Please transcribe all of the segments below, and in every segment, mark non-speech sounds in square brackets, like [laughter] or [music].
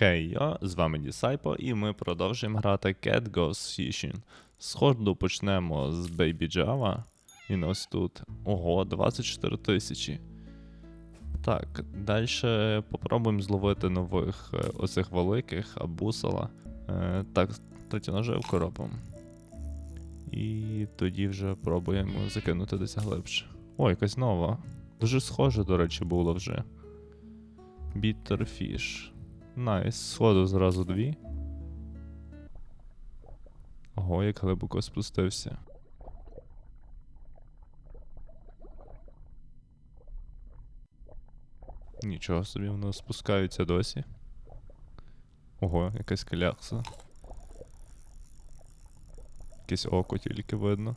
Хей, йо, з вами Дісайпо, і ми продовжуємо грати Cat Goes Fishing. Сходу почнемо з Baby Java. Він ось тут. Ого, 24 тисячі. Так, далі попробуємо зловити нових е, оцих великих абусала. Е, так, третю наживку робимо. І тоді вже пробуємо закинути десь глибше. О, якась нова. Дуже схоже, до речі, було вже. Bitterfish. Найс, сходу зразу дві. Ого, як глибоко спустився. Нічого собі воно спускається досі. Ого, якась клякса. Якесь око тільки видно.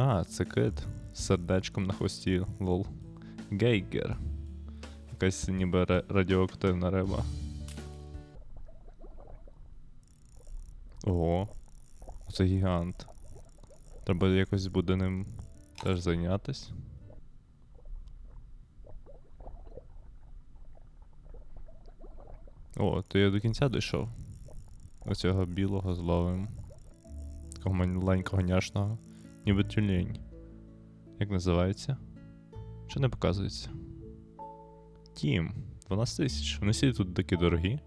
А, це кит з сердечком на хвості, лол. Гейгер. Якась ніби радіоактивна риба. Ого. Це гігант. Треба якось буде ним теж зайнятись. О, то я до кінця дійшов. Оцього білого зловим. Такого маленького няшного. Ніби тюлень. Як називається? Що не показується? Тім, 12 тисяч. Вони всі тут такі дорогі.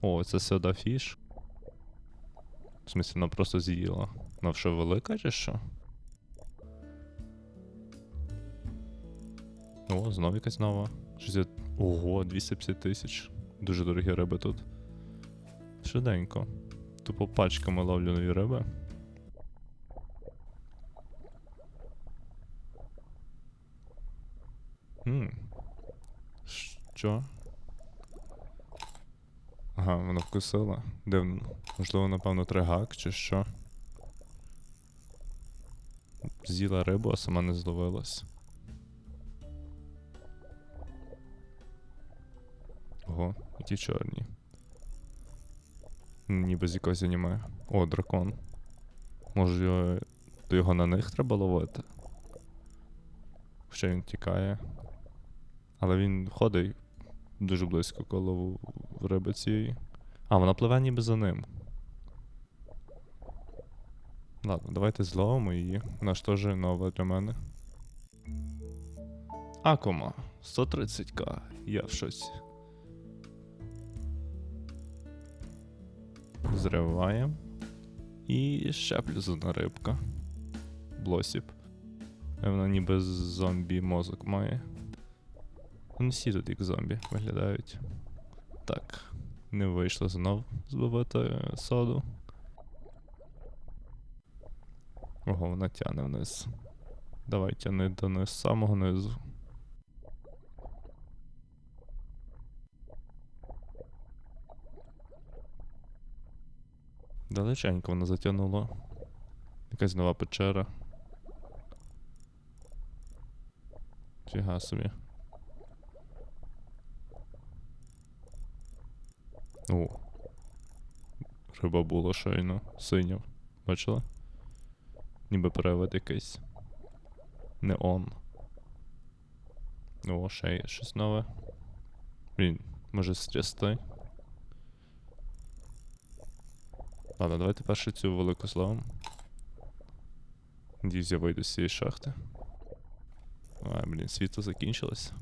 О, це сюда фіш. В смысле, вона просто з'їла. Вона що велика чи що? О, знов якась нова. Щось я... Ого, 250 тисяч. Дуже дорогі риби тут. Швиденько. Тупо пачками ловлю нові риби. Хм. Що? Ага, вона вкусила. Дивно. Можливо, напевно, тригак чи що. З'їла рибу, а сама не зловилась. Ого, які чорні. Ніби з якогось аніме. О, дракон. Може, то його на них треба ловити? Хоча він тікає. Але він ходить дуже близько коло риби цієї. А, вона пливе ніби за ним. Ладно, давайте зловимо її. Вона ж теж нова для мене. Акума, 130к. Я в шоці. Зриваємо. І ще плюс рибка. Блосіп. Е, Вона ніби зомбі мозок має. Вони всі тут як зомбі виглядають. Так. Не вийшло знов збивати соду. Ого, вона тяне вниз. Давай тяни з самого низу. Далеченько вона затягнула. Якась нова печера. Фіга собі. О. Риба була щойно. Синя. Бачила? Ніби перевод якийсь. Неон. О, ще є щось нове. Блін, може стрясти. Ладно, давайте перше цю велику зловимо. Надіюсь, я вийду з цієї шахти. Ай, блін, світло закінчилось.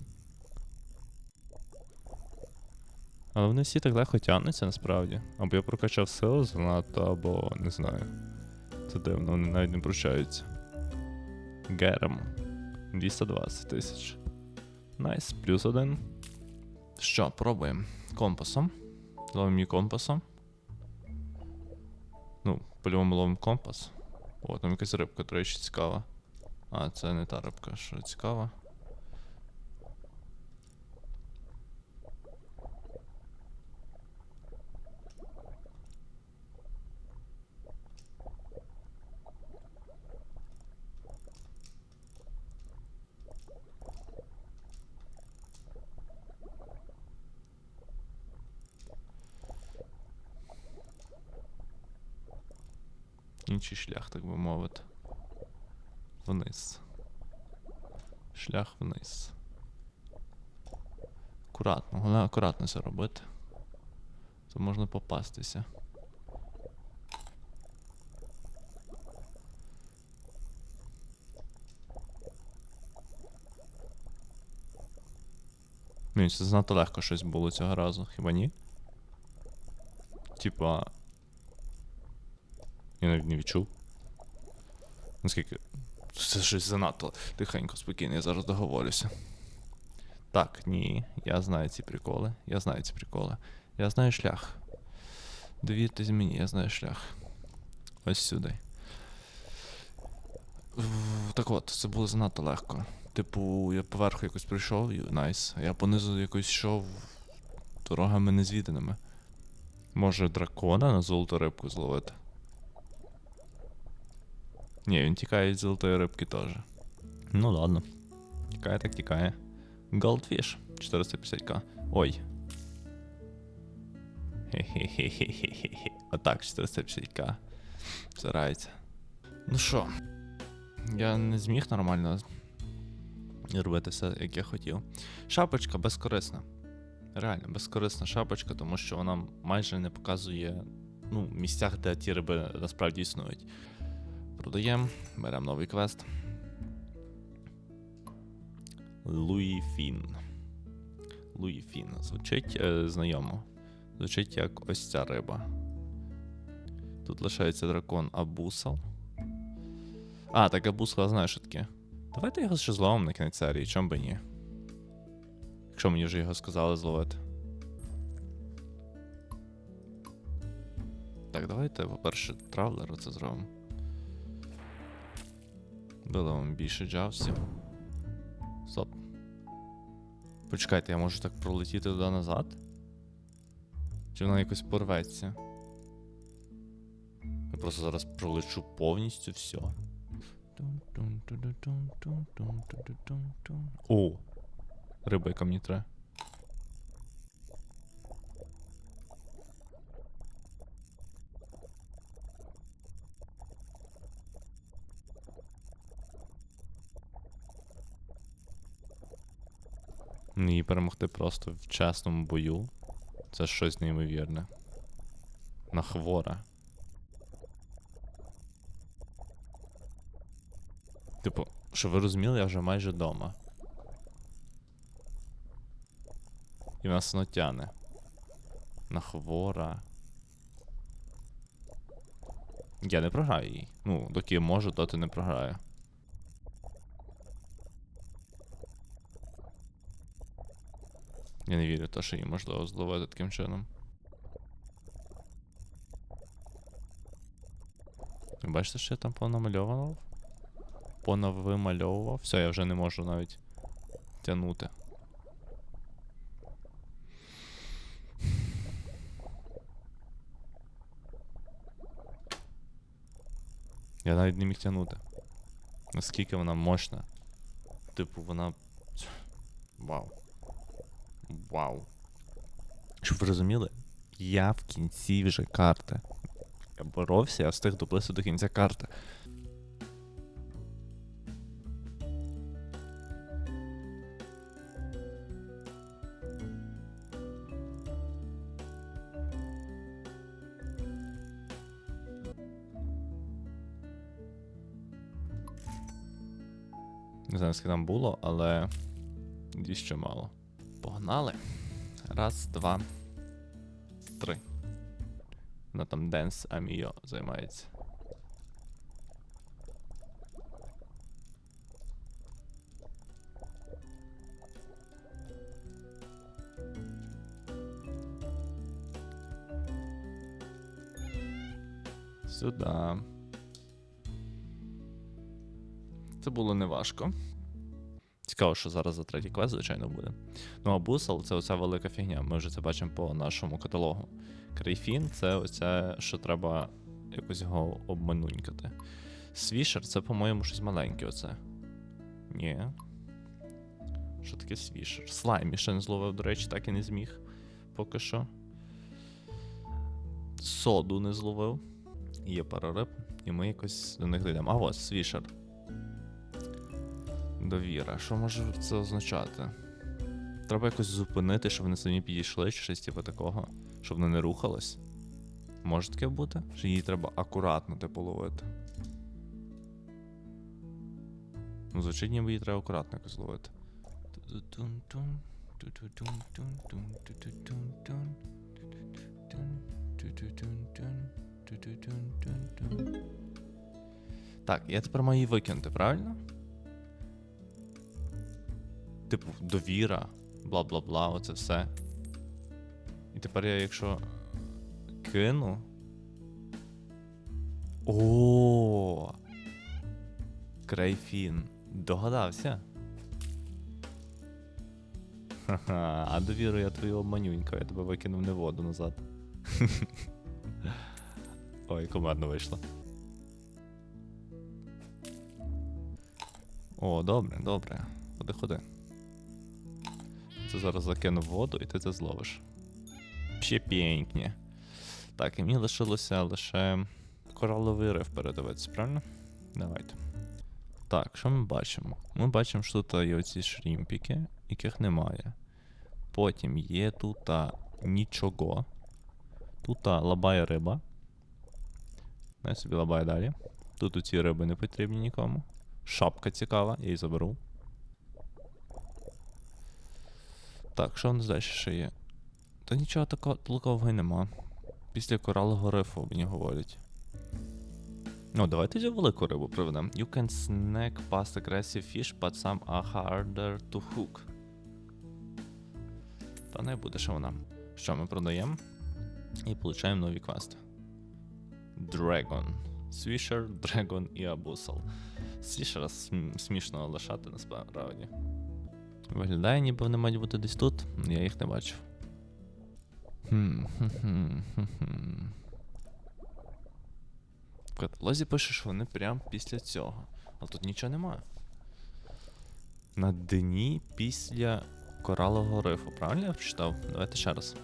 Але вони всі так легко тягнуться насправді. Або я прокачав силу занадто, або не знаю. Це дивно, вони навіть не прощаються. Герм. 220 тисяч. Найс, плюс один. Що, пробуємо. Компасом. Ловимо її компасом. По-любому ловим компас. О, там якась рибка, до речі, цікава. А, це не та рибка, що цікава. Інший шлях, так би мовити. вниз. Шлях вниз. Акуратно, головне акуратно це робити. То можна попастися. Мені це занадто легко щось було цього разу, хіба ні? Типа. Я навіть не відчув. Наскільки. Це щось занадто тихенько, спокійно, я зараз договорюся. Так, ні, я знаю ці приколи. Я знаю ці приколи. Я знаю шлях. Довіртесь мені, я знаю шлях. Ось сюди. Так от, це було занадто легко. Типу, я поверху якось прийшов, і найс. А я понизу якось йшов дорогами незвіданими. Може дракона на золоту рибку зловити? Ні, він тікає від золотої рибки теж. Ну ладно. Тікає так тікає. Goldfish 450к. Ой. Хе-хе-хе-хе-хе-хе. Отак, 450к. Старається. Ну що, я не зміг нормально робити все, як я хотів. Шапочка безкорисна. Реально, безкорисна шапочка, тому що вона майже не показує ну, місцях, де ті риби насправді існують. Продаємо, беремо новий квест. Луї Фін. Луї Фін. Звучить е, знайомо. Звучить як ось ця риба. Тут лишається дракон Абусал. А, так Абусал, знаю, що таке. Давайте його ще зловимо на кінець серії, чом би ні. Якщо мені вже його сказали зловити. Так, давайте, по-перше, травлеру це зробимо. Виловимо більше джавсів. Стоп. Почекайте, я можу так пролетіти туди назад? Чи вона якось порветься? Я просто зараз пролечу повністю все. О! Риба, яка мені треба. Її перемогти просто в чесному бою. Це щось неймовірне. На хвора. Типу, що ви розуміли, я вже майже вдома. І нас воно тяне. На хвора. Я не програю її. Ну, доки можу, доти не програю. Я не вірю в те, що її можливо зловити таким чином. Ви бачите, що я там понамальовував? Понавимальовував. Все, я вже не можу навіть тягнути. Я навіть не міг тягнути. Наскільки вона мощна. Типу, вона. Вау. Вау. Щоб ви розуміли, я в кінці вже карти. Я боровся, я встиг доплисти до кінця карти. Не знаю, скільки там було, але. Дій ще мало. Погнали. Раз, два, три. Вона там Денс Аміо займається. Сюда. Це було неважко. Цікаво, що зараз за третій квест, звичайно, буде. Ну а бусел це оця велика фігня. Ми вже це бачимо по нашому каталогу. Крейфін це оце, що треба якось його обманунькати. Свішер це, по-моєму, щось маленьке оце. Ні. Що таке свішер? Слаймі ще не зловив, до речі, так і не зміг. Поки що. Соду не зловив. Є пара риб, і ми якось до них дійдемо. А ось свішер. Довіра. Що може це означати? Треба якось зупинити, щоб вони самі підійшли, чи щось типу такого, щоб воно не рухалось. Може таке бути? Чи її треба акуратно типу ловити? Ну, звучить, ніби її треба акуратно якось ловити. Так, я тепер маю її викинути, правильно? Типу, довіра, бла-бла-бла, оце все. І тепер я, якщо кину. О! Крейфін. Догадався? Ха-ха, а довіру я твою обманюнька, я тебе викинув не воду назад. [laughs] Ой, командно вийшло. О, добре, добре. Ходи, ходи. Це зараз закину в воду і ти це зловиш. Ще п'єнькні. Так, і мені лишилося лише кораловий риф передивитися, правильно? Давайте. Так, що ми бачимо? Ми бачимо, що тут є оці шрімпіки, яких немає. Потім є тут нічого. Тут лабає риба. Я собі лабає далі. Тут оці риби не потрібні нікому. Шапка цікава, я її заберу. Так, що в нас далі ще є? Та нічого такого толкового й нема. Після коралового рифу мені говорять. Ну, давайте тоді велику рибу приведемо. You can snack past aggressive fish, but some are harder to hook. Та не буде що вона. Що ми продаємо? І получаємо нові квести. Dragon. Swisher, Dragon і Abussal. Свішера см- смішно лишати насправді. Виглядає, ніби вони мають бути десь тут, я їх не бачив. Хм, хм-хм, хм-хм. В каталозі пише, що вони прямо після цього. Але тут нічого немає. На дні після коралового рифу, правильно я прочитав? Давайте ще раз.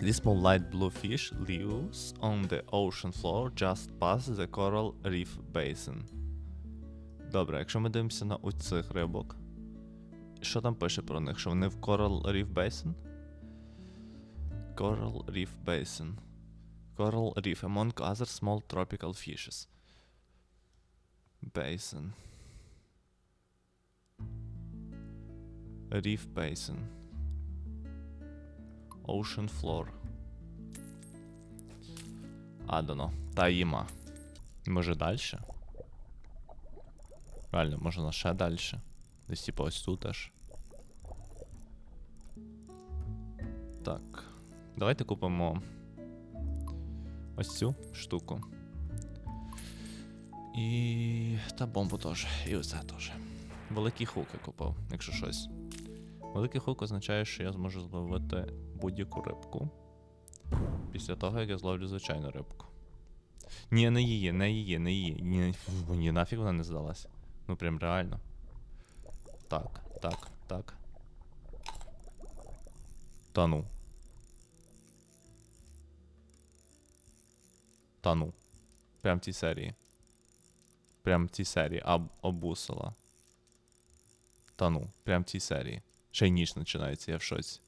This small light blue fish lives on the ocean floor just past the coral reef basin. Добре, якщо ми дивимося на оцих рибок. Що там пише про них? Що вони в Coral Reef Basin? Coral Reef Basin. Coral Reef, among other small tropical fishes. Basin. Reef Basin. Ocean floor. Know. Таїма. Може далі? Реально, може на ще далі. Десь типу ось тут аж. Так. Давайте купимо ось цю штуку. І. Та бомбу теж. І оце теж. Великий хук я купив, якщо щось. Великий хук означає, що я зможу зловити будь-яку рибку. Після того, як я зловлю звичайну рибку. Ні, не її, не її, не її. Ні, ні, нафіг вона не здалась. Ну прям реально. Так, так, так. Та ну. Та ну. Прям в цій серії. Прям в цій серії. Аб обусила. Та ну, прям в цій серії. Ще й ніч починається, я в шоці.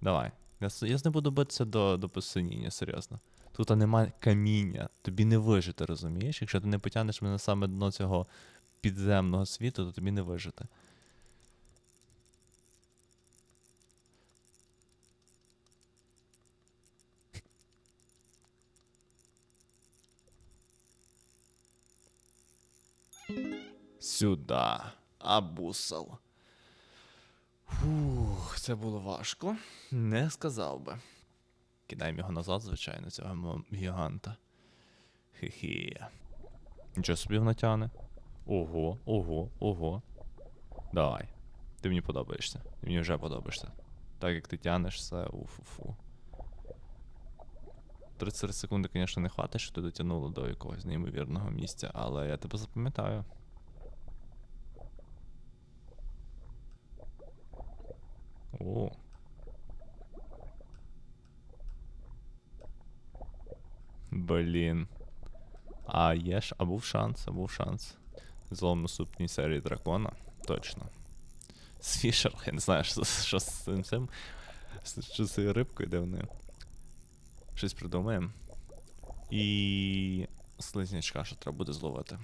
Давай. Я, я не буду битися до, до посиніння, серйозно. Тут немає каміння. Тобі не вижити, розумієш? Якщо ти не потягнеш мене саме дно цього підземного світу, то тобі не вижити. Сюда. Абусал. Фух, це було важко. Не сказав би. Кидаємо його назад, звичайно, цього гіганта. Хі-хі. Нічого собі вона тягне. Ого, ого, ого. Давай. Ти мені подобаєшся. Ти мені вже подобаєшся. Так як ти тянеш, це уфу-фу. 30 секунди, звісно, не хватить, що ти дотягнуло до якогось неймовірного місця, але я тебе запам'ятаю. О. Блін. А є ж, а був шанс, а був шанс. Злом наступній серії дракона. Точно. Свішер, я не знаю, що, що з цим цим. Що з цією рибкою, вони. Щось придумаємо. І. Слизнячка, що треба буде зловити.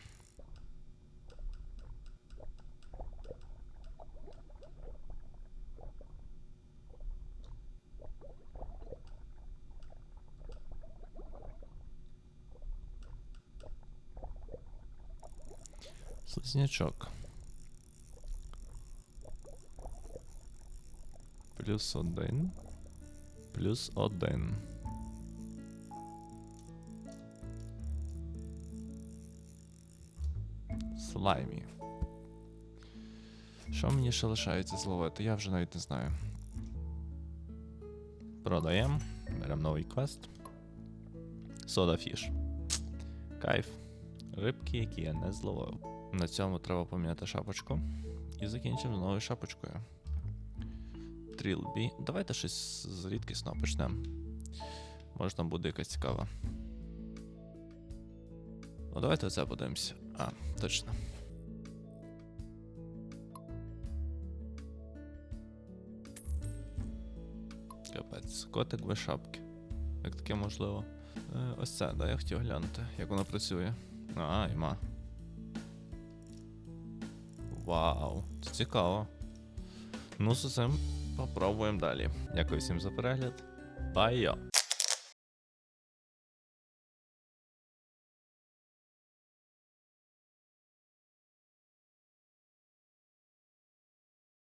Слизнячок. Плюс один. Плюс один. Слаймі. Що мені ще лишається зловити? Я вже навіть не знаю. Продаємо. Беремо новий квест. Сода фіш. Кайф. Рибки, які я не зловив. На цьому треба поміняти шапочку. І закінчимо з новою шапочкою. Трілбі. Давайте щось з почнемо. Може там буде якась цікава. Ну, давайте оце подивимося. А, точно. Капець, котик без шапки. Як таке можливо? Е, ось це, да, я хотів глянути, як воно працює. А, іма. Вау, це цікаво. Ну, з цим попробуємо далі. Дякую всім за перегляд. Байо!